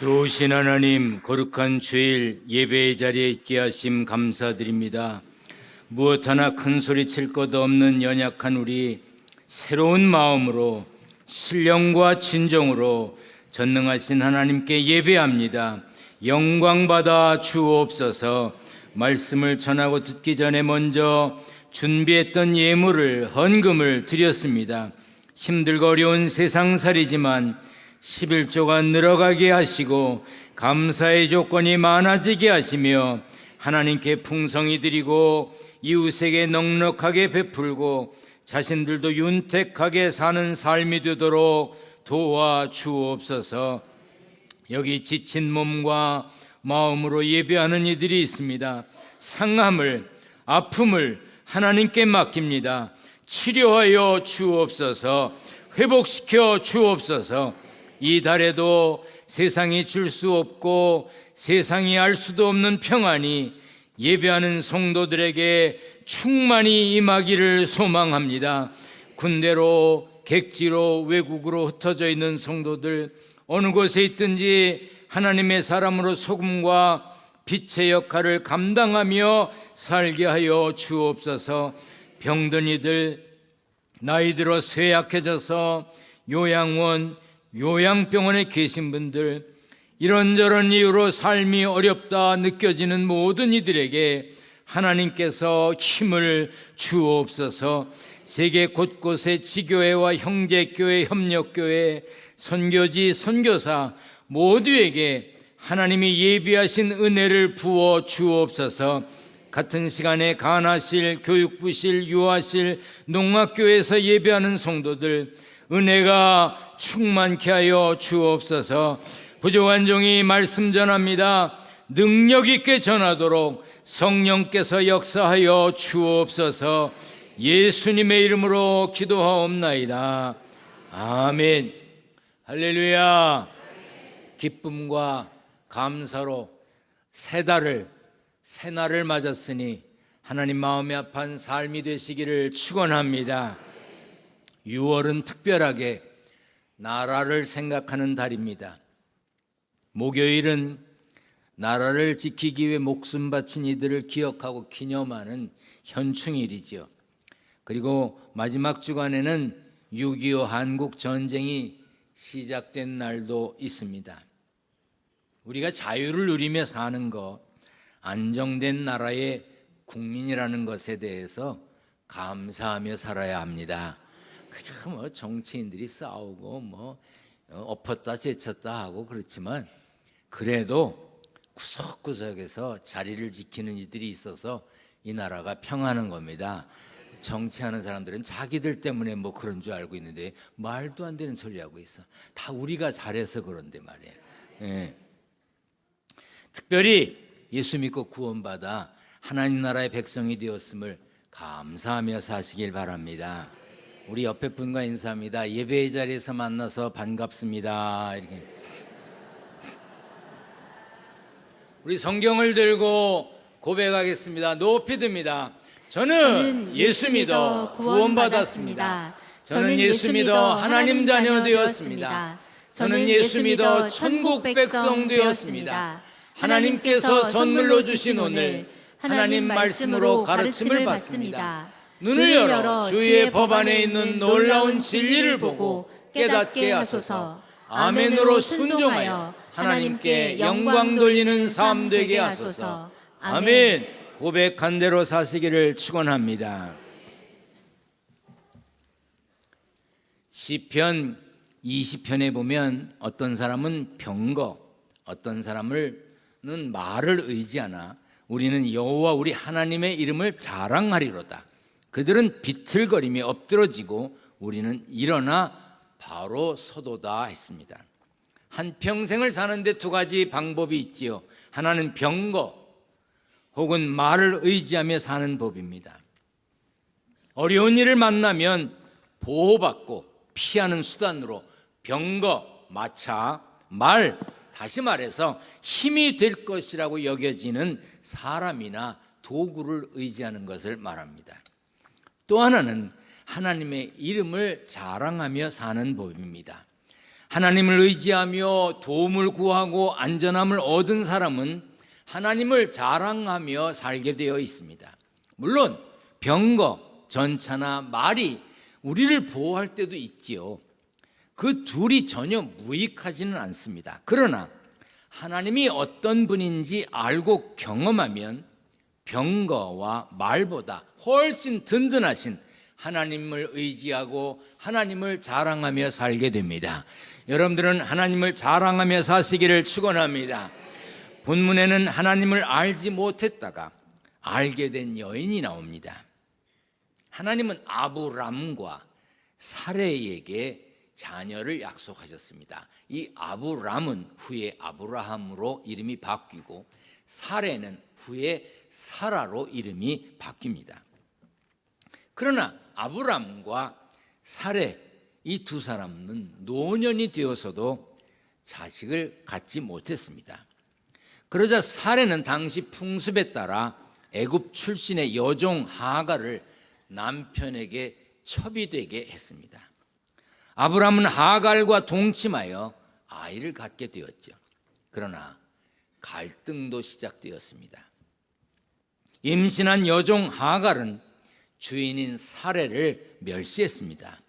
좋으신 하나님, 거룩한 주일 예배의 자리에 있게 하심 감사드립니다. 무엇 하나 큰 소리 칠 것 없는 연약한 우리 새로운 마음으로 신령과 진정으로 전능하신 하나님께 예배합니다. 영광 받아 주옵소서. 말씀을 전하고 듣기 전에 먼저 준비했던 예물을 헌금을 드렸습니다. 힘들고 어려운 세상살이지만 11조가 늘어가게 하시고 감사의 조건이 많아지게 하시며 하나님께 풍성히 드리고 이웃에게 넉넉하게 베풀고 자신들도 윤택하게 사는 삶이 되도록 도와 주옵소서. 여기 지친 몸과 마음으로 예배하는 이들이 있습니다. 상함을 아픔을 하나님께 맡깁니다. 치료하여 주옵소서. 회복시켜 주옵소서. 이 달에도 세상이 줄 수 없고 세상이 알 수도 없는 평안이 예배하는 성도들에게 충만히 임하기를 소망합니다. 군대로 객지로 외국으로 흩어져 있는 성도들 어느 곳에 있든지 하나님의 사람으로 소금과 빛의 역할을 감당하며 살게 하여 주옵소서. 병든 이들 나이 들어 쇠약해져서 요양원 요양병원에 계신 분들 이런저런 이유로 삶이 어렵다 느껴지는 모든 이들에게 하나님께서 힘을 주옵소서. 세계 곳곳의 지교회와 형제교회, 협력교회, 선교지, 선교사 모두에게 하나님이 예비하신 은혜를 부어 주옵소서. 같은 시간에 간하실, 교육부실, 유아실, 농학교에서 예배하는 성도들 은혜가 충만케 하여 주옵소서 부족한 종이 말씀 전합니다. 능력 있게 전하도록 성령께서 역사하여 주옵소서 예수님의 이름으로 기도하옵나이다. 아멘. 할렐루야. 기쁨과 감사로 새 달을 새 날을 맞았으니 하나님 마음이 아픈 삶이 되시기를 축원합니다. 6월은 특별하게 나라를 생각하는 달입니다. 목요일은 나라를 지키기 위해 목숨 바친 이들을 기억하고 기념하는 현충일이지요. 그리고 마지막 주간에는 6.25 한국 전쟁이 시작된 날도 있습니다. 우리가 자유를 누리며 사는 것, 안정된 나라의 국민이라는 것에 대해서 감사하며 살아야 합니다. 그냥 뭐 정치인들이 싸우고 뭐 엎었다 제쳤다 하고 그렇지만 그래도 구석구석에서 자리를 지키는 이들이 있어서 이 나라가 평하는 겁니다. 정치하는 사람들은 자기들 때문에 뭐 그런 줄 알고 있는데 말도 안 되는 소리 하고 있어. 다 우리가 잘해서 그런데 말이에요. 예. 특별히 예수 믿고 구원받아 하나님 나라의 백성이 되었음을 감사하며 사시길 바랍니다. 우리 옆에 분과 인사합니다. 예배의 자리에서 만나서 반갑습니다. 이렇게. 우리 성경을 들고 고백하겠습니다. 높이 듭니다. 저는 예수 믿어 구원받았습니다. 저는 예수 믿어 하나님 자녀 되었습니다. 저는 예수 믿어 천국 백성 되었습니다. 하나님께서 선물로 주신 오늘 하나님 말씀으로 가르침을 받습니다. 눈을 열어 주의 법 안에 있는 놀라운 진리를 보고 깨닫게 하소서. 아멘으로 순종하여 하나님께 영광 돌리는 삶 되게 하소서. 아멘. 고백한 대로 사시기를 축원합니다. 시편 20편에 보면 어떤 사람은 병거, 어떤 사람은 말을 의지하나 우리는 여호와 우리 하나님의 이름을 자랑하리로다. 그들은 비틀거림이 엎드러지고 우리는 일어나 바로 서도다 했습니다. 한 평생을 사는데 두 가지 방법이 있지요. 하나는 병거 혹은 말을 의지하며 사는 법입니다. 어려운 일을 만나면 보호받고 피하는 수단으로 병거, 마차, 말, 다시 말해서 힘이 될 것이라고 여겨지는 사람이나 도구를 의지하는 것을 말합니다. 또 하나는 하나님의 이름을 자랑하며 사는 법입니다. 하나님을 의지하며 도움을 구하고 안전함을 얻은 사람은 하나님을 자랑하며 살게 되어 있습니다. 물론 병거, 전차나 말이 우리를 보호할 때도 있지요. 그 둘이 전혀 무익하지는 않습니다. 그러나 하나님이 어떤 분인지 알고 경험하면 병거와 말보다 훨씬 든든하신 하나님을 의지하고 하나님을 자랑하며 살게 됩니다. 여러분들은 하나님을 자랑하며 사시기를 축원합니다. 본문에는 하나님을 알지 못했다가 알게 된 여인이 나옵니다. 하나님은 아브람과 사레에게 자녀를 약속하셨습니다. 이 아브람은 후에 아브라함으로 이름이 바뀌고 사레는 후에 사라로 이름이 바뀝니다. 그러나 아브람과 사레 이 두 사람은 노년이 되어서도 자식을 갖지 못했습니다. 그러자 사레는 당시 풍습에 따라 애굽 출신의 여종 하가를 남편에게 첩이되게 했습니다. 아브람은 하갈과 동침하여 아이를 갖게 되었죠. 그러나 갈등도 시작되었습니다. 임신한 여종 하갈은 주인인 사례를 멸시했습니다.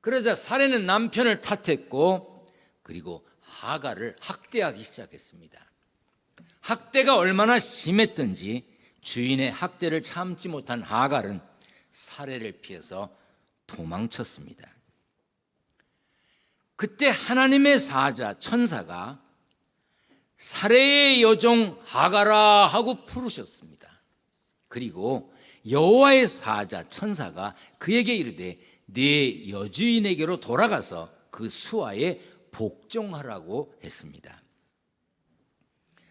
그러자 사례는 남편을 탓했고 그리고 하갈을 학대하기 시작했습니다. 학대가 얼마나 심했던지 주인의 학대를 참지 못한 하갈은 사례를 피해서 도망쳤습니다. 그때 하나님의 사자 천사가 사례의 여종 하가라 하고 부르셨습니다. 그리고 여호와의 사자 천사가 그에게 이르되 네 여주인에게로 돌아가서 그 수하에 복종하라고 했습니다.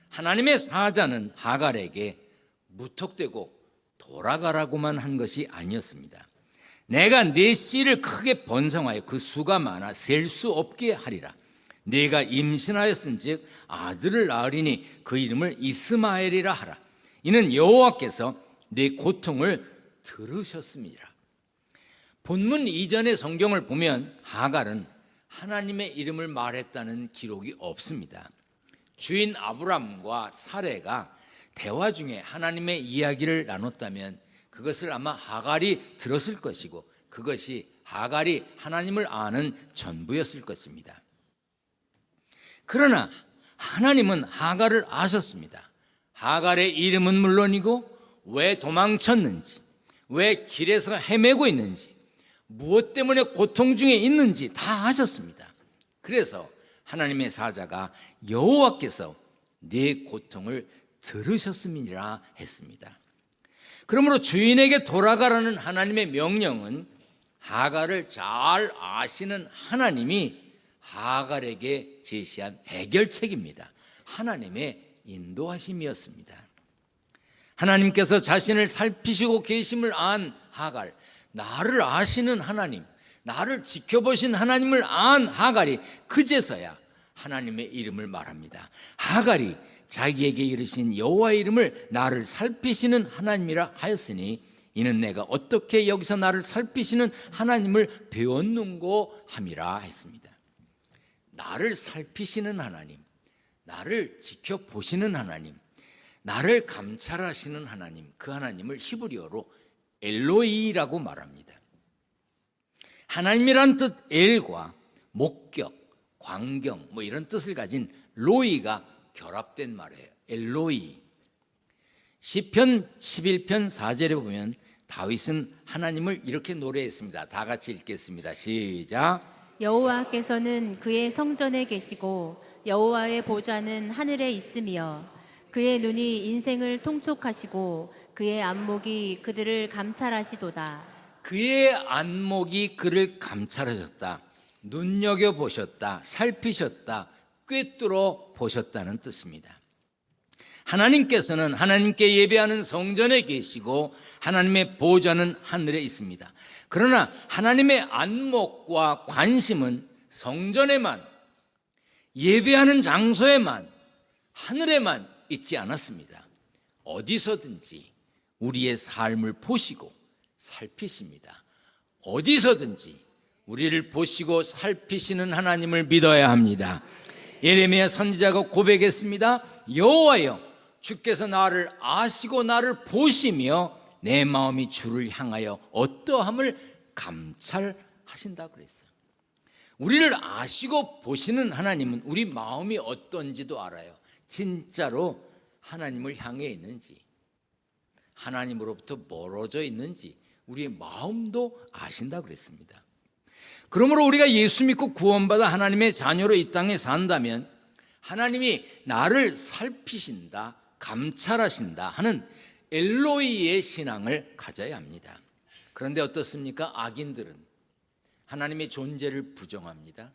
하나님의 사자는 하갈에게 무턱대고 돌아가라고만 한 것이 아니었습니다. 내가 네 씨를 크게 번성하여 그 수가 많아 셀 수 없게 하리라. 내가 임신하였은즉 아들을 낳으리니 그 이름을 이스마엘이라 하라. 이는 여호와께서 네 고통을 들으셨습니다. 본문 이전의 성경을 보면 하갈은 하나님의 이름을 말했다는 기록이 없습니다. 주인 아브람과 사레가 대화 중에 하나님의 이야기를 나눴다면 그것을 아마 하갈이 들었을 것이고 그것이 하갈이 하나님을 아는 전부였을 것입니다. 그러나 하나님은 하갈을 아셨습니다. 하갈의 이름은 물론이고 왜 도망쳤는지, 왜 길에서 헤매고 있는지, 무엇 때문에 고통 중에 있는지 다 아셨습니다. 그래서 하나님의 사자가 여호와께서 네 고통을 들으셨음이라 했습니다. 그러므로 주인에게 돌아가라는 하나님의 명령은 하갈을 잘 아시는 하나님이 하갈에게 제시한 해결책입니다. 하나님의 인도하심이었습니다. 하나님께서 자신을 살피시고 계심을 안 하갈, 나를 아시는 하나님, 나를 지켜보신 하나님을 안 하갈이 그제서야 하나님의 이름을 말합니다. 하갈이 자기에게 이르신 여호와의 이름을 나를 살피시는 하나님이라 하였으니 이는 내가 어떻게 여기서 나를 살피시는 하나님을 배웠는고 함이라 했습니다. 나를 살피시는 하나님, 나를 지켜보시는 하나님, 나를 감찰하시는 하나님, 그 하나님을 히브리어로 엘로이라고 말합니다. 하나님이란 뜻 엘과 목격, 광경 뭐 이런 뜻을 가진 로이가 결합된 말이에요. 엘로이. 시편 11편 4절에 보면 다윗은 하나님을 이렇게 노래했습니다. 다 같이 읽겠습니다. 시작. 여호와께서는 그의 성전에 계시고 여호와의 보좌는 하늘에 있으며 그의 눈이 인생을 통촉하시고 그의 안목이 그들을 감찰하시도다. 그의 안목이 그를 감찰하셨다. 눈여겨 보셨다. 살피셨다. 꿰뚫어 보셨다는 뜻입니다. 하나님께서는 하나님께 예배하는 성전에 계시고 하나님의 보좌는 하늘에 있습니다. 그러나 하나님의 안목과 관심은 성전에만 예배하는 장소에만 하늘에만 있지 않았습니다. 어디서든지 우리의 삶을 보시고 살피십니다. 어디서든지 우리를 보시고 살피시는 하나님을 믿어야 합니다. 예레미야 선지자가 고백했습니다. 여호와여 주께서 나를 아시고 나를 보시며 내 마음이 주를 향하여 어떠함을 감찰하신다 그랬어요. 우리를 아시고 보시는 하나님은 우리 마음이 어떤지도 알아요. 진짜로 하나님을 향해 있는지, 하나님으로부터 멀어져 있는지, 우리의 마음도 아신다 그랬습니다. 그러므로 우리가 예수 믿고 구원받아 하나님의 자녀로 이 땅에 산다면 하나님이 나를 살피신다, 감찰하신다 하는 엘로이의 신앙을 가져야 합니다. 그런데 어떻습니까? 악인들은 하나님의 존재를 부정합니다.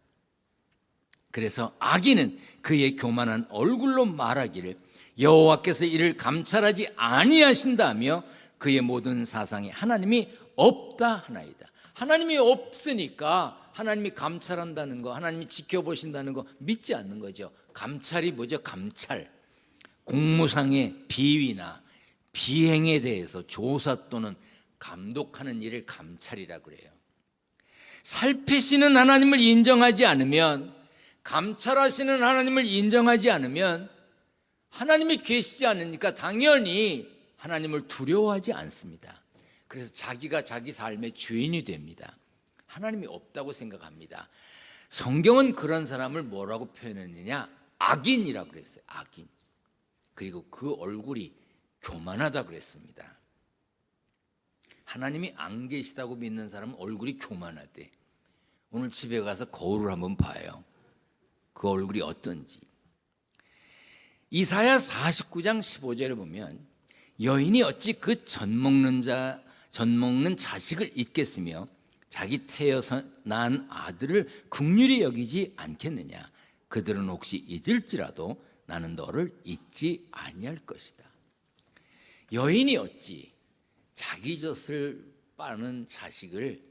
그래서 악인은 그의 교만한 얼굴로 말하기를 여호와께서 이를 감찰하지 아니하신다며 그의 모든 사상에 하나님이 없다 하나이다. 하나님이 없으니까 하나님이 감찰한다는 거, 하나님이 지켜보신다는 거 믿지 않는 거죠. 감찰이 뭐죠? 감찰. 공무상의 비위나 비행에 대해서 조사 또는 감독하는 일을 감찰이라 그래요. 살피시는 하나님을 인정하지 않으면 감찰하시는 하나님을 인정하지 않으면 하나님이 계시지 않으니까 당연히 하나님을 두려워하지 않습니다. 그래서 자기가 자기 삶의 주인이 됩니다. 하나님이 없다고 생각합니다. 성경은 그런 사람을 뭐라고 표현했느냐? 악인이라고 그랬어요. 악인. 그리고 그 얼굴이 교만하다 그랬습니다. 하나님이 안 계시다고 믿는 사람은 얼굴이 교만하대. 오늘 집에 가서 거울을 한번 봐요. 그 얼굴이 어떤지. 이사야 49장 15절에 보면 여인이 어찌 그전 먹는 자, 전 먹는 자식을 잊겠으며 자기 태여서 난 아들을 극률히 여기지 않겠느냐. 그들은 혹시 잊을지라도 나는 너를 잊지 아니할 것이다. 여인이 어찌 자기 젖을 빠는 자식을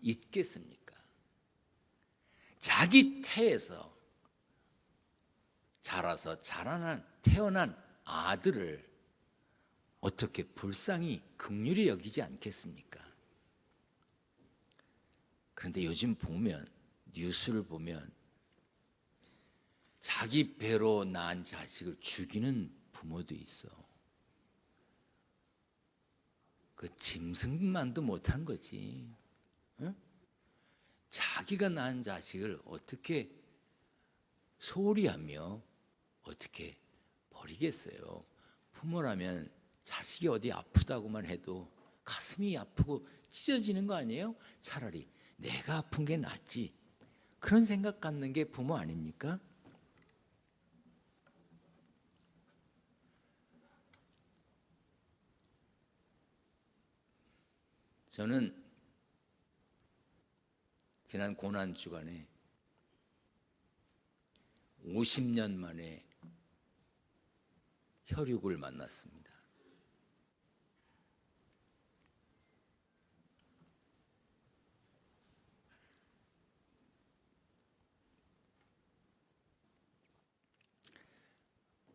잊겠습니까? 자기 태에서 자라서 자라난 태어난 아들을 어떻게 불쌍히 극률히 여기지 않겠습니까? 그런데 요즘 보면 뉴스를 보면 자기 배로 낳은 자식을 죽이는 부모도 있어. 그 짐승만도 못한 거지. 응? 자기가 낳은 자식을 어떻게 소홀히 하며 어떻게 버리겠어요? 부모라면 자식이 어디 아프다고만 해도 가슴이 아프고 찢어지는 거 아니에요? 차라리 내가 아픈 게 낫지. 그런 생각 갖는 게 부모 아닙니까? 저는 지난 고난 주간에 50년 만에 혈육을 만났습니다.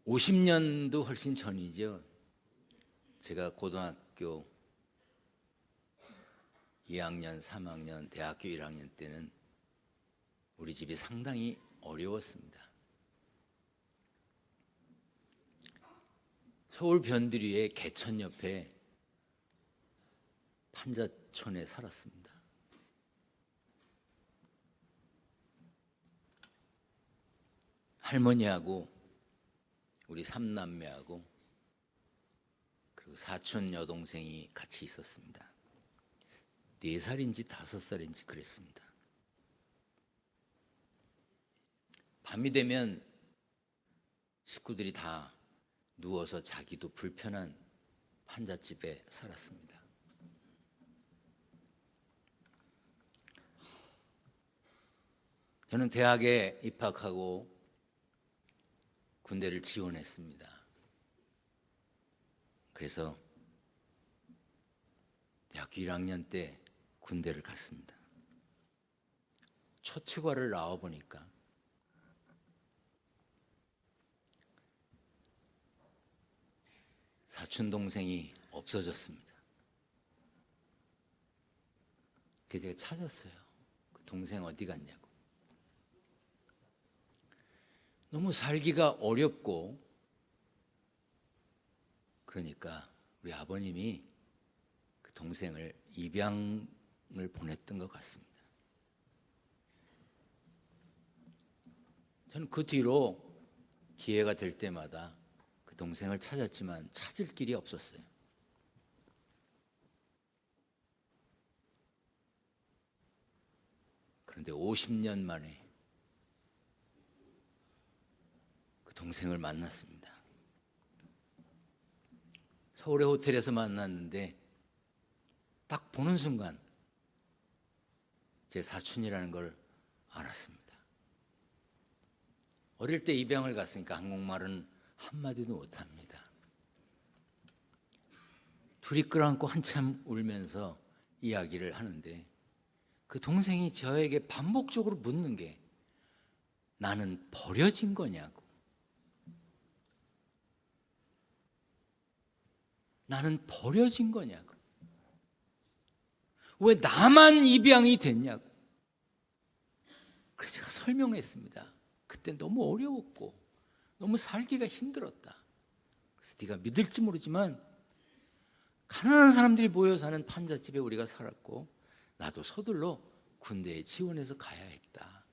(50년도) 훨씬 전이죠. 제가 고등학교 2학년, 3학년, 대학교 1학년 때는 우리 집이 상당히 어려웠습니다. 서울 변두리의 개천 옆에 판자촌에 살았습니다. 할머니하고 우리 삼남매하고 그리고 사촌 여동생이 같이 있었습니다. 네 살인지 다섯 살인지 그랬습니다. 밤이 되면 식구들이 다 누워서 자기도 불편한 판잣집에 살았습니다. 저는 대학에 입학하고 군대를 지원했습니다. 그래서 대학교 1학년 때 군대를 갔습니다. 초치과를 나와 보니까 사촌 동생이 없어졌습니다. 그래서 제가 찾았어요. 동생 어디 갔냐고. 너무 살기가 어렵고 그러니까 우리 아버님이 그 동생을 입양을 보냈던 것 같습니다. 저는 그 뒤로 기회가 될 때마다 그 동생을 찾았지만 찾을 길이 없었어요. 그런데 50년 만에 그 동생을 만났습니다. 서울의 호텔에서 만났는데 딱 보는 순간 제 사촌이라는 걸 알았습니다. 어릴 때 입양을 갔으니까 한국말은 한마디도 못합니다. 둘이 끌어안고 한참 울면서 이야기를 하는데 그 동생이 저에게 반복적으로 묻는 게 나는 버려진 거냐고. 나는 버려진 거냐고. 왜 나만 입양이 됐냐고. 그래서 제가 설명했습니다. 그때 너무 어려웠고 너무 살기가 힘들었다. 그래서 네가 믿을지 모르지만 가난한 사람들이 모여 사는 판잣집에 우리가 살았고 나도 서둘러 군대에 지원해서 가야 했다.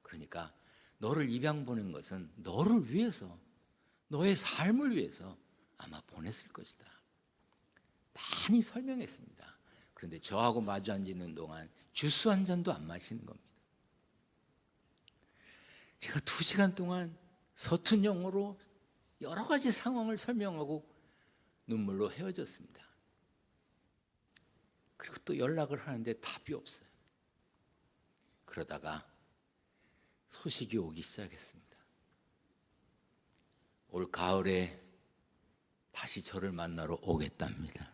그러니까 너를 입양 보낸 것은 너를 위해서 너의 삶을 위해서 아마 보냈을 것이다. 많이 설명했습니다. 그런데 저하고 마주 앉아 있는 동안 주스 한 잔도 안 마시는 겁니다. 제가 두 시간 동안 서툰 영어로 여러 가지 상황을 설명하고 눈물로 헤어졌습니다. 그리고 또 연락을 하는데 답이 없어요. 그러다가 소식이 오기 시작했습니다. 올 가을에 다시 저를 만나러 오겠답니다.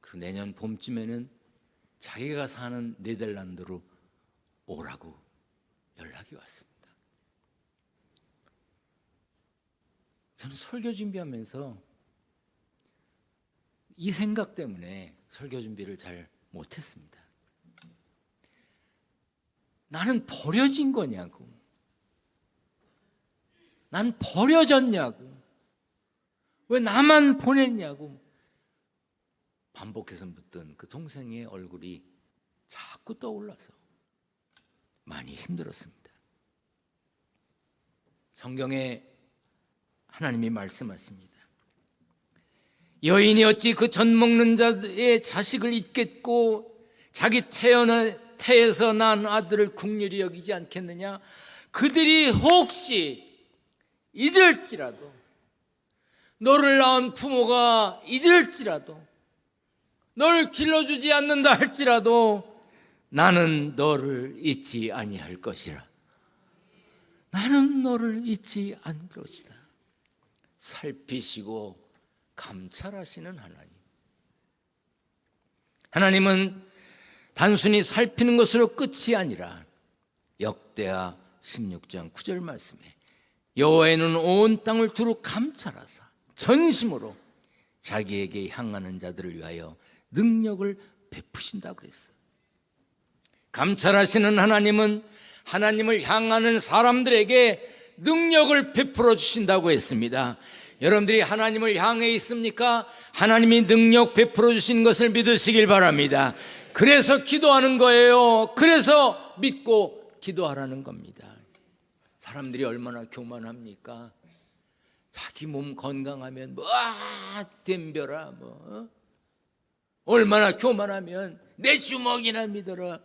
그 내년 봄쯤에는 자기가 사는 네덜란드로 오라고 연락이 왔습니다. 저는 설교 준비하면서 이 생각 때문에 설교 준비를 잘 못했습니다. 나는 버려진 거냐고. 난 버려졌냐고. 왜 나만 보냈냐고. 반복해서 묻던 그 동생의 얼굴이 자꾸 떠올라서 많이 힘들었습니다. 성경에 하나님이 말씀하십니다. 여인이 어찌 그 젖 먹는 자의 자식을 잊겠고 자기 태어나 태에서 난 아들을 국률이 여기지 않겠느냐? 그들이 혹시 잊을지라도 너를 낳은 부모가 잊을지라도 너를 길러주지 않는다 할지라도 나는 너를 잊지 아니할 것이라. 나는 너를 잊지 않을 것이다. 살피시고 감찰하시는 하나님. 하나님은 단순히 살피는 것으로 끝이 아니라 역대하 16장 9절 말씀에 여호와는 온 땅을 두루 감찰하사 전심으로 자기에게 향하는 자들을 위하여 능력을 베푸신다고 그랬어. 감찰하시는 하나님은 하나님을 향하는 사람들에게 능력을 베풀어 주신다고 했습니다. 여러분들이 하나님을 향해 있습니까? 하나님이 능력 베풀어 주신 것을 믿으시길 바랍니다. 그래서 기도하는 거예요. 그래서 믿고 기도하라는 겁니다. 사람들이 얼마나 교만합니까? 자기 몸 건강하면 뭐, 아, 덤벼라, 뭐. 어? 얼마나 교만하면 내 주먹이나 믿어라.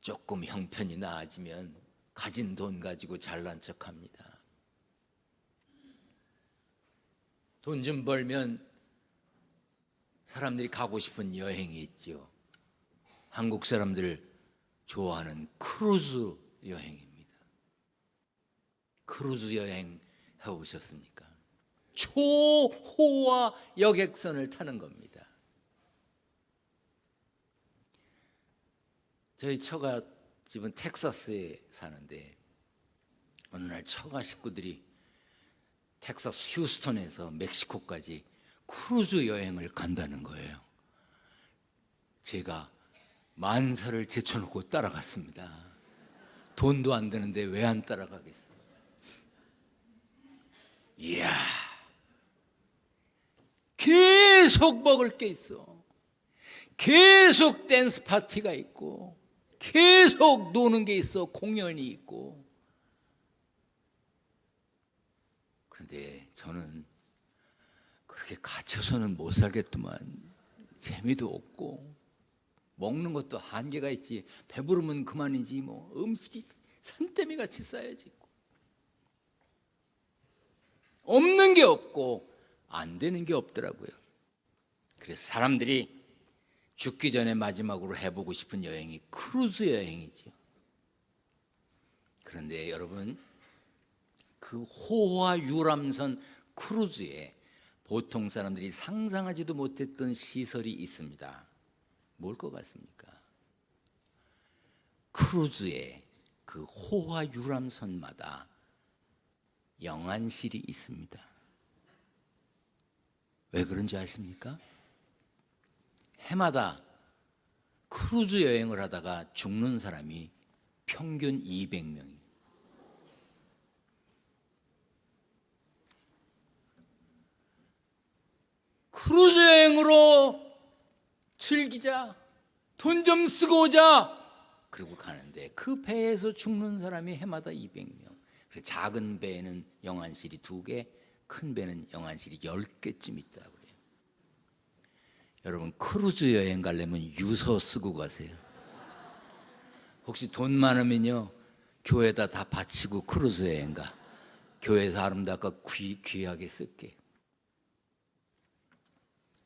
조금 형편이 나아지면 가진 돈 가지고 잘난 척 합니다. 돈 좀 벌면 사람들이 가고 싶은 여행이 있죠. 한국 사람들 좋아하는 크루즈 여행입니다. 크루즈 여행 해보셨습니까? 초호화 여객선을 타는 겁니다. 저희 처가 집은 텍사스에 사는데 어느 날 처가 식구들이 텍사스 휴스턴에서 멕시코까지 크루즈 여행을 간다는 거예요. 제가 만사를 제쳐놓고 따라갔습니다. 돈도 안 되는데 왜 안 따라가겠어? 이야, 계속 먹을 게 있어. 계속 댄스 파티가 있고, 계속 노는 게 있어. 공연이 있고. 그런데 저는 그렇게 갇혀서는 못 살겠더만. 재미도 없고, 먹는 것도 한계가 있지. 배부르면 그만이지. 뭐, 음식이 산더미 같이 쌓여지 고. 없는 게 없고, 안 되는 게 없더라고요. 그래서 사람들이 죽기 전에 마지막으로 해보고 싶은 여행이 크루즈 여행이죠. 그런데 여러분, 그 호화 유람선 크루즈에 보통 사람들이 상상하지도 못했던 시설이 있습니다. 뭘 것 같습니까? 크루즈에 그 호화 유람선마다 영안실이 있습니다. 왜 그런지 아십니까? 해마다 크루즈 여행을 하다가 죽는 사람이 평균 200명이에요. 크루즈 여행으로 즐기자. 돈 좀 쓰고 오자. 그리고 가는데 그 배에서 죽는 사람이 해마다 200명. 그래서 작은 배에는 영안실이 두 개, 큰 배는 영안실이 10개쯤 있다고 그래요. 여러분 크루즈 여행 가려면 유서 쓰고 가세요. 혹시 돈 많으면요 교회에다 다 바치고 크루즈 여행 가. 교회에서 아름답고 귀, 귀하게 쓸게.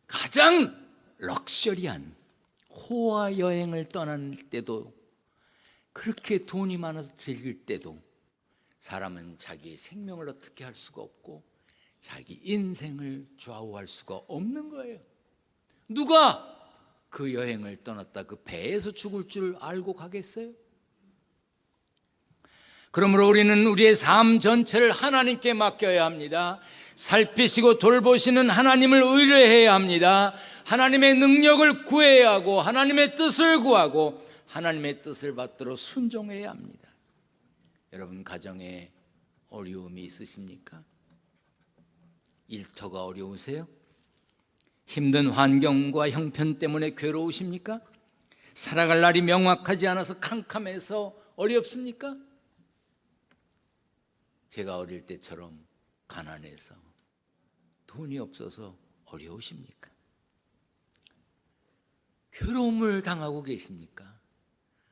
가장 럭셔리한 호화 여행을 떠날 때도 그렇게 돈이 많아서 즐길 때도 사람은 자기의 생명을 어떻게 할 수가 없고 자기 인생을 좌우할 수가 없는 거예요. 누가 그 여행을 떠났다 그 배에서 죽을 줄 알고 가겠어요? 그러므로 우리는 우리의 삶 전체를 하나님께 맡겨야 합니다. 살피시고 돌보시는 하나님을 의뢰해야 합니다. 하나님의 능력을 구해야 하고 하나님의 뜻을 구하고 하나님의 뜻을 받들어 순종해야 합니다. 여러분 가정에 어려움이 있으십니까? 일터가 어려우세요? 힘든 환경과 형편 때문에 괴로우십니까? 살아갈 날이 명확하지 않아서 캄캄해서 어렵습니까? 제가 어릴 때처럼 가난해서 돈이 없어서 어려우십니까? 괴로움을 당하고 계십니까?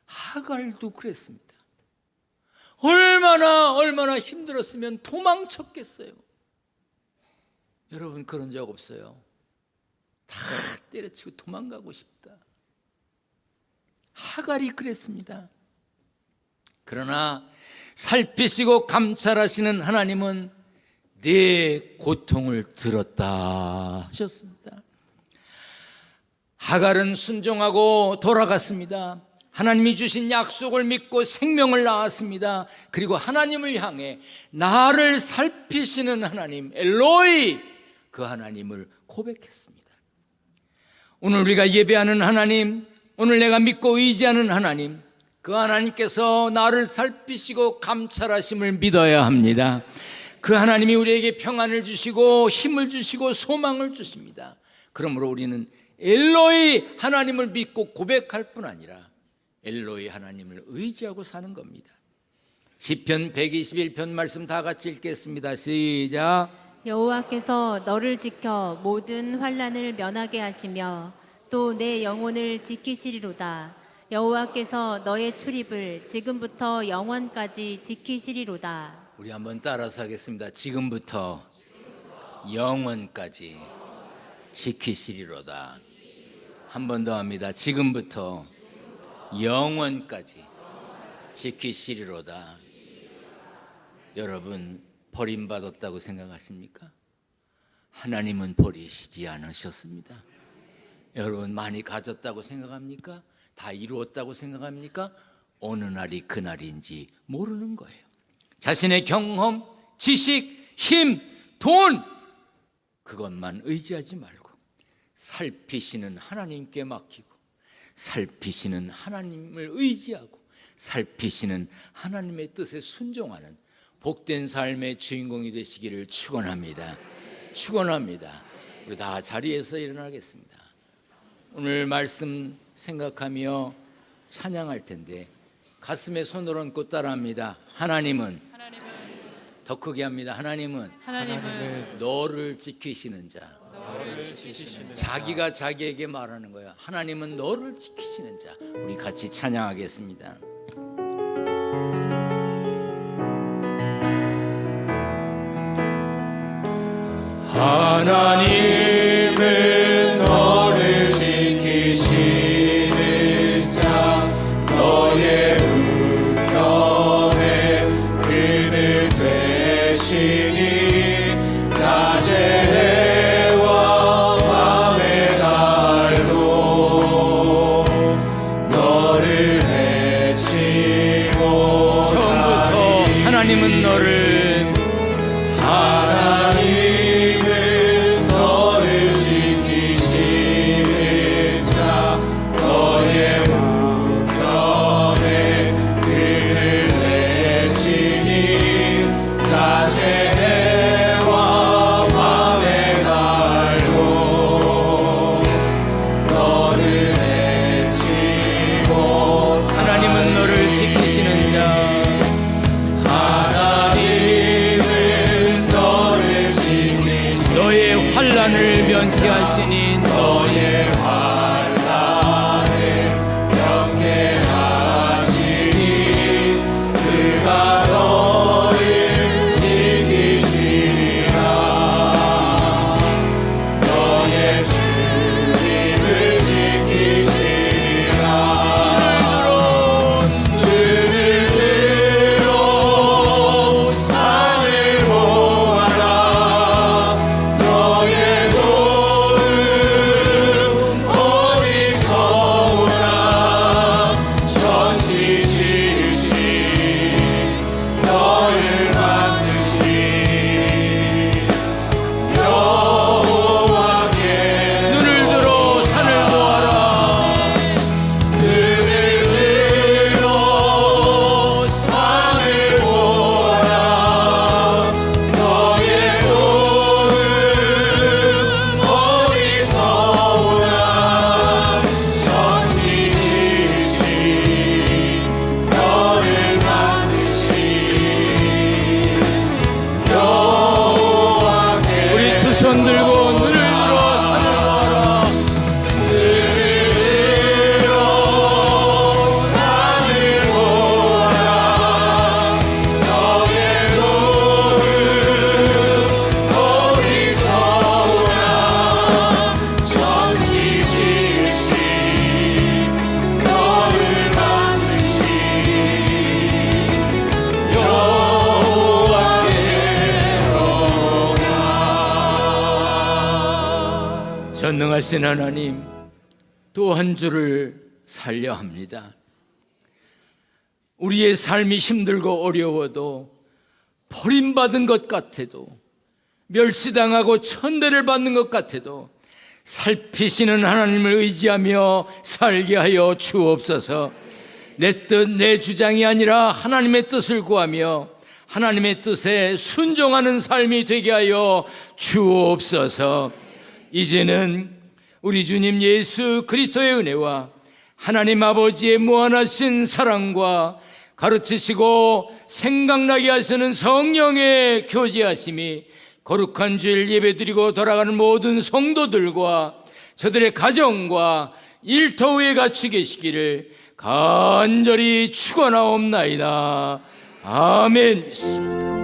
하갈도 그랬습니다. 얼마나 얼마나 힘들었으면 도망쳤겠어요. 여러분 그런 적 없어요? 다 때려치고 도망가고 싶다. 하갈이 그랬습니다. 그러나 살피시고 감찰하시는 하나님은 내 고통을 들었다 하셨습니다. 하갈은 순종하고 돌아갔습니다. 하나님이 주신 약속을 믿고 생명을 낳았습니다. 그리고 하나님을 향해 나를 살피시는 하나님, 엘로이, 그 하나님을 고백했습니다. 오늘 우리가 예배하는 하나님, 오늘 내가 믿고 의지하는 하나님, 그 하나님께서 나를 살피시고 감찰하심을 믿어야 합니다. 그 하나님이 우리에게 평안을 주시고 힘을 주시고 소망을 주십니다. 그러므로 우리는 엘로이 하나님을 믿고 고백할 뿐 아니라 엘로이 하나님을 의지하고 사는 겁니다. 시편 121편 말씀 다 같이 읽겠습니다. 시작. 여호와께서 너를 지켜 모든 환란을 면하게 하시며 또 내 영혼을 지키시리로다. 여호와께서 너의 출입을 지금부터 영원까지 지키시리로다. 우리 한번 따라서 하겠습니다. 지금부터 영원까지 지키시리로다. 한 번 더 합니다. 지금부터 영원까지 지키시리로다. 여러분 버림받았다고 생각하십니까? 하나님은 버리시지 않으셨습니다. 여러분 많이 가졌다고 생각합니까? 다 이루었다고 생각합니까? 어느 날이 그날인지 모르는 거예요. 자신의 경험, 지식, 힘, 돈 그것만 의지하지 말고 살피시는 하나님께 맡기고 살피시는 하나님을 의지하고 살피시는 하나님의 뜻에 순종하는 복된 삶의 주인공이 되시기를 축원합니다. 축원합니다. 우리 다 자리에서 일어나겠습니다. 오늘 말씀 생각하며 찬양할 텐데 가슴에 손을 얹고 따라합니다. 하나님은 더 크게 합니다. 하나님은 하나님은 너를 지키시는 자. 자기가 자기에게 말하는 거야. 하나님은 너를 지키시는 자. 우리 같이 찬양하겠습니다. 하나님 전능하신 하나님 또 한 주를 살려 합니다. 우리의 삶이 힘들고 어려워도 버림받은 것 같아도 멸시당하고 천대를 받는 것 같아도 살피시는 하나님을 의지하며 살게 하여 주옵소서. 내 뜻, 내 주장이 아니라 하나님의 뜻을 구하며 하나님의 뜻에 순종하는 삶이 되게 하여 주옵소서. 이제는 우리 주님 예수 그리스도의 은혜와 하나님 아버지의 무한하신 사랑과 가르치시고 생각나게 하시는 성령의 교제하심이 거룩한 주일 예배드리고 돌아가는 모든 성도들과 저들의 가정과 일터에 같이 계시기를 간절히 축원하옵나이다. 아멘.